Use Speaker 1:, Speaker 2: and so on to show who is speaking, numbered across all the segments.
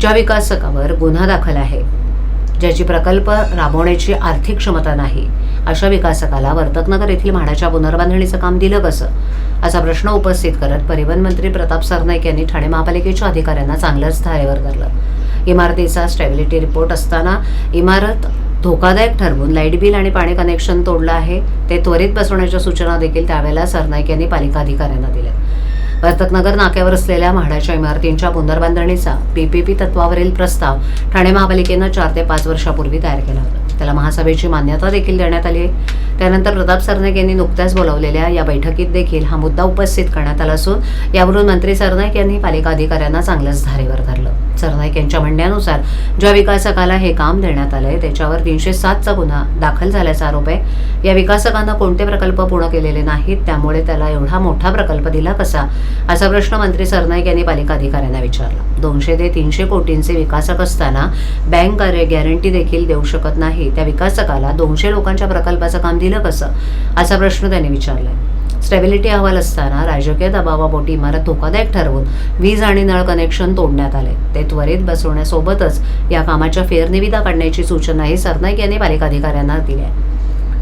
Speaker 1: ज्या विकासकावर गुन्हा दाखल आहे ज्याची प्रकल्प राबवण्याची आर्थिक क्षमता नाही अशा विकासकाला वर्तकनगर येथील म्हाडाच्या पुनर्बांधणीचं काम दिलं कसं? असा प्रश्न उपस्थित करत परिवहन मंत्री प्रताप सरनाईक यांनी ठाणे महापालिकेच्या अधिकाऱ्यांना चांगलंच धारेवर धरलं. इमारतीचा स्टॅबिलिटी रिपोर्ट असताना इमारत धोकादायक ठरवून लाइट बिल आणि पाणी कनेक्शन तोडलं आहे ते त्वरित बसवण्याच्या सूचना देखील त्यावेळेला सरनाईक यांनी पालिका अधिकाऱ्यांना दिल्या वर्तकनगर नाक्यावर असलेल्या म्हाडाच्या इमारतींच्या पुनर्बांधणीचा पीपीपी तत्वावरील प्रस्ताव ठाणे महापालिकेनं चार ते पाच वर्षापूर्वी तयार केला होता. त्याला महासभेची मान्यता देखील देण्यात आली आहे. त्यानंतर प्रताप सरनाईक यांनी नुकत्याच बोलावलेल्या या बैठकीत देखील हा मुद्दा उपस्थित करण्यात आला असून यावरून मंत्री सरनाईक यांनी पालिका अधिकाऱ्यांना चांगलंच धारेवर धरलं. सरनाईक यांच्या म्हणण्यानुसार ज्या विकासकाला हे काम देण्यात आलंय त्याच्यावर तीनशे सातचा गुन्हा दाखल झाल्याचा आरोप आहे. या विकासकानं कोणते प्रकल्प पूर्ण केलेले नाहीत त्यामुळे त्याला एवढा मोठा प्रकल्प दिला कसा? असा प्रश्न मंत्री सरनाईक यांनी पालिका अधिकाऱ्यांना विचारला. दोनशे ते तीनशे कोटींचे विकासक असताना बँक कार्य गॅरंटी देखील देऊ शकत नाही. त्या विकासकाला दोनशे लोकांच्या प्रकल्पाचं काम दिलं कसं? असा प्रश्न त्यांनी विचारलाय. स्टॅबिलिटी अहवाल असताना राजकीय दबावापोटी इमारत धोकादायक ठरवून वीज आणि नळ कनेक्शन तोडण्यात आले. ते त्वरित बसवण्यासोबतच या कामाच्या फेरनिविदा काढण्याची सूचनाही सरनाईक यांनी पालिका अधिकाऱ्यांना दिली आहे.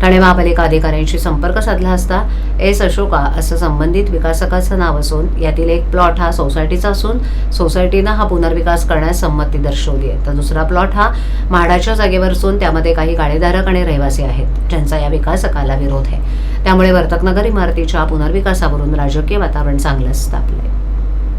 Speaker 1: ठाणे महापालिका अधिकाऱ्यांशी संपर्क साधला असता एस अशोका असं संबंधित विकासकाचं नाव असून यातील एक प्लॉट हा सोसायटीचा असून सोसायटीनं हा पुनर्विकास करण्यास संमती दर्शवली आहे. तर दुसरा प्लॉट हा म्हाडाच्या जागेवर असून त्यामध्ये काही गाळेधारक आणि रहिवासी आहेत. ज्यांचा या विकासकाला विरोध आहे. त्यामुळे वर्तकनगर इमारतीच्या पुनर्विकासावरून राजकीय वातावरण चांगलंच तापलंय